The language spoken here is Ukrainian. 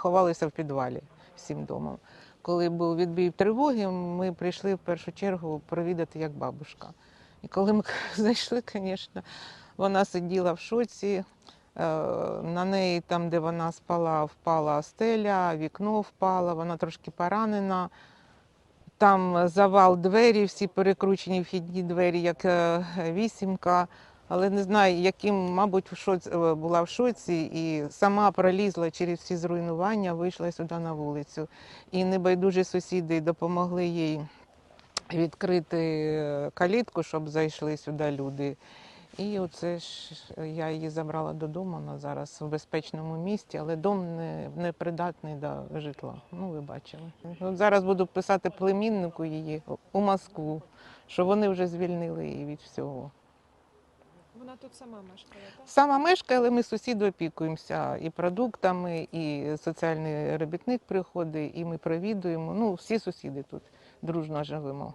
ховалися в підвалі всім домом. Коли був відбій тривоги, ми прийшли в першу чергу провідати як бабушка. І коли ми зайшли, звісно, вона сиділа в шоці. Е, На неї, там, де вона спала, впала стеля, вікно впало, вона трошки поранена. Там завал двері, всі перекручені вхідні двері, як е, вісімка. Але не знаю, яким, мабуть, в шоці, е, була в шоці і сама пролізла через всі зруйнування, вийшла сюди на вулицю. І небайдужі сусіди допомогли їй відкрити е, калітку, щоб зайшли сюди люди. І оце ж я її забрала додому, вона зараз в безпечному місті, але дом не, не придатний до житла. Ну, ви бачили. От зараз буду писати племіннику її у Москву, що вони вже звільнили її від всього. Вона тут сама мешкає, так? Сама мешкає, але ми сусіди опікуємося і продуктами, і соціальний робітник приходить, і ми провідуємо. Ну, всі сусіди тут дружно живемо.